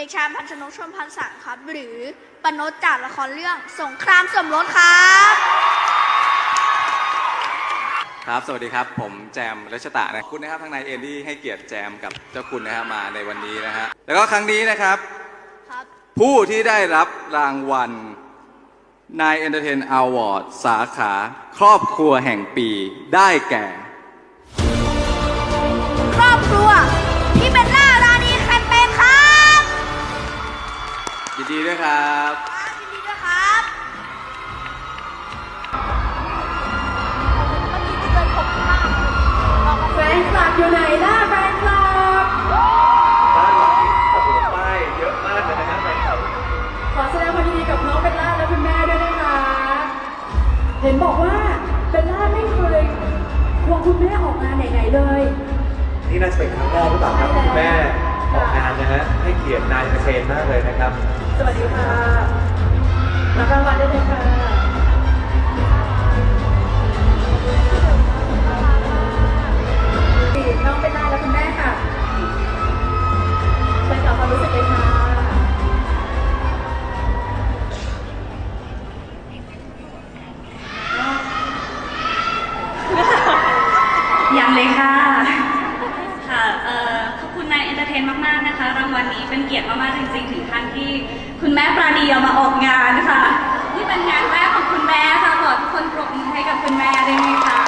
เด็กชายพันชนกชนพันสังครับ หรือปนดจากละครเรื่องสงครามสมรสครับ ครับ สวัสดีครับ ผมแจมรัชตะนะคุณนะครับทางนายเอ็นที่ให้เกียรติแจมกับเจ้าคุณนะครับมาในวันนี้นะฮะแล้วก็ครั้งนี้นะครับ ครับ ผู้ที่ได้รับรางวัลนายเอนเตอร์เทนอวอร์ดสาขา ครอบครัวแห่งปีได้แก่ ครอบครัว ยินดีด้วยครับครับยินดีด้วยครับเมื่อกี้เจอผมข้างหน้าเราก็แฟนคลับอยู่ไหนล่ะแฟนคลับบ้านหลังนี้โอ้โหป้ายเยอะมากเลยนะครับแฟนคลับขอแสดงความยินดีกับน้องเบลล่าและคุณแม่ด้วยนะคะ เห็นบอกว่าเบลล่าไม่เคยควงคุณแม่ออกงานไหนๆเลย นี่น่าจะเป็นครั้งแรกหรือเปล่าครับที่คุณแม่ออกงานนะฮะให้เกียรตินายเชนมากเลยนะครับ สวัสดีค่ะรับรางวัลได้เลยค่ะน้องเบลล่าและคุณแม่ค่ะไปกับความรู้สึกเลยค่ะยังเลยค่ะ นายนมากๆนะคะ รางวัลนี้เป็นเกียรติมากๆจริงๆ ถึงขั้นที่คุณแม่ปราณีเอามาออกงานค่ะนี่เป็นงานแรกของคุณแม่ค่ะขอทุกคนปรบมือให้กับคุณแม่ได้ไหมคะ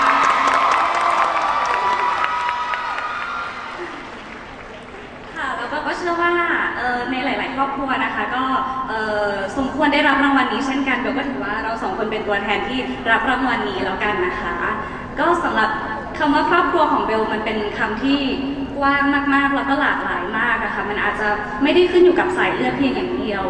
ค่ะแล้วก็ก็เชื่อว่าในหลาย ๆ ครอบครัวนะคะก็สมควรได้รับรางวัลนี้เช่นกันเบลก็ถือว่าเราสองคนเป็นตัวแทนที่รับรางวัลนี้แล้วกันนะคะ ก็สำหรับคำว่าครอบครัวของเบลมันเป็นคำที่ กว้างมากๆ แล้วก็หลากหลายมากอะค่ะ มันอาจจะไม่ได้ขึ้นอยู่กับสายเลือดเพียงอย่างเดียว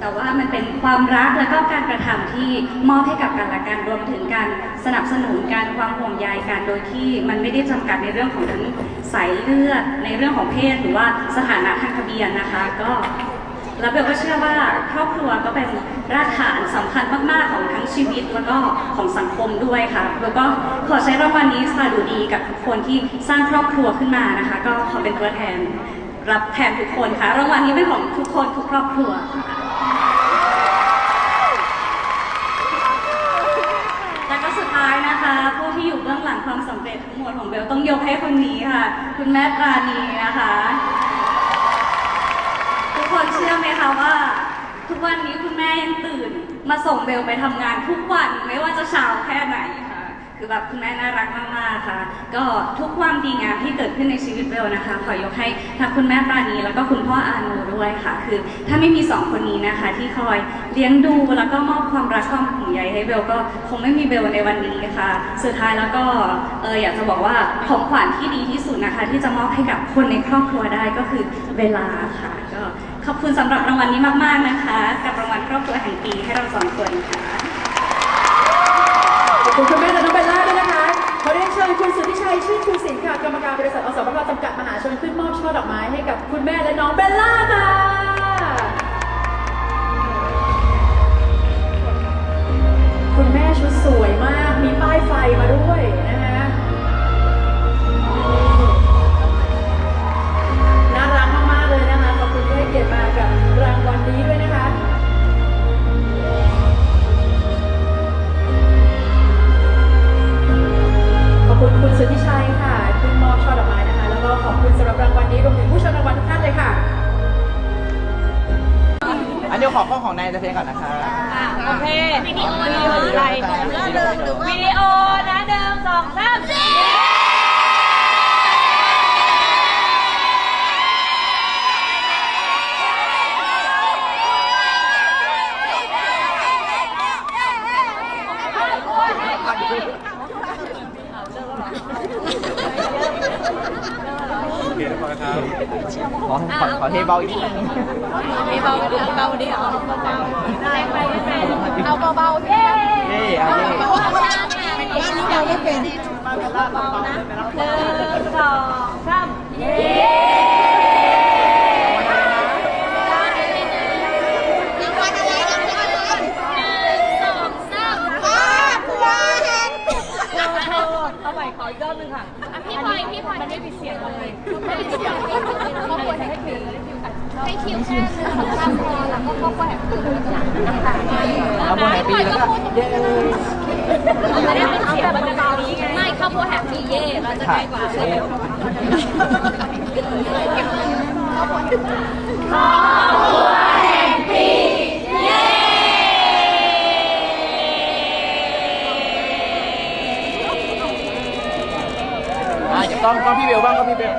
แต่ว่ามันเป็นความรักและก็การกระทำที่มอบให้กับกันและกันรวมถึงการสนับสนุนการความห่วงใยกันโดยที่มันไม่ได้จำกัดในเรื่องของทั้งสายเลือดในเรื่องของเพศหรือว่าสถานะทางทะเบียนนะคะ ก็ แล้วเบลก็เชื่อว่าครอบครัวก็เป็นรากฐานสำคัญมาก ๆ ของทั้งชีวิตแล้วก็ของสังคมด้วยค่ะแล้วก็ขอใช้รางวัลนี้สาดุดีกับทุกคนที่สร้างครอบครัวขึ้นมานะคะ ก็ขอเป็นตัวแทนรับแทนทุกคนค่ะ รางวัลนี้เป็นของทุกคนทุกครอบครัวค่ะแล้วก็สุดท้ายนะคะ ผู้ที่อยู่เบื้องหลังความสำเร็จทั้งหมดของเบลต้องยกให้คนนี้ค่ะ คุณแม่ปราณีนะคะ เชื่อไหมคะว่า ทุกวันนี้คุณแม่ยังตื่น มาส่งเบลไปทำงานทุกวันไม่ว่าจะเช้าแค่ไหนค่ะคือแบบคุณแม่น่ารักมากๆค่ะ ก็ทุกความดีงามที่เกิดขึ้นในชีวิตเบลนะคะ ขอยกให้ทั้งคุณแม่ปราณีแล้วก็คุณพ่ออาโนด้วยค่ะ คือถ้าไม่มีสองคนนี้นะคะ ที่คอยเลี้ยงดูแล้วก็มอบความรักความห่วงใยให้เบลก็คงไม่มีเบลในวันนี้ค่ะ สุดท้ายแล้วก็เอออยากจะบอกว่าของขวัญที่ดีที่สุดนะคะ ที่จะมอบให้กับคนในครอบครัวได้ก็คือเวลาค่ะ ขอบคุณสำหรับรางวัลนี้มากๆนะคะ กับรางวัลครอบครัวแห่งปีให้เราสองคนค่ะขอบคุณคุณแม่และน้องเบลล่าด้วยนะคะ ขอเรียนเชิญคุณสุทธิชัยชื่นชูศิลป์ค่ะกร เดี๋ยวขอข้อของนายจะเพลงก่อนนะคะโอเควิดีโอวิดีโออะไรวิดีโอนะหนึ่งสองสาม ขอขอขอเทเบาอีกนิดนึงเบาๆเบาเดิเอาเบาๆเย้เย้เอาเย้หนึ่งสองสามเย้เอาใหม่ขออีกรอบนึงค่ะ พี่พลอยพี่พลอยมันไม่มีเสียงเลยไม่มีเสียงเขาควรให้คิวให้คิวแค่ข้ามพอแล้วก็ เขาก็แหกคือนะคะเอาโบแฮปปี้แล้วก็เย้ไม่ได้เป็นเสียงมันเบาๆนี้ไงไม่ข้าวโพดแฮปปี้เย่เราจะค่ะง่ายกว่าเย้อะจะต้องต้องพี่เบลบ้างก็พี่เบล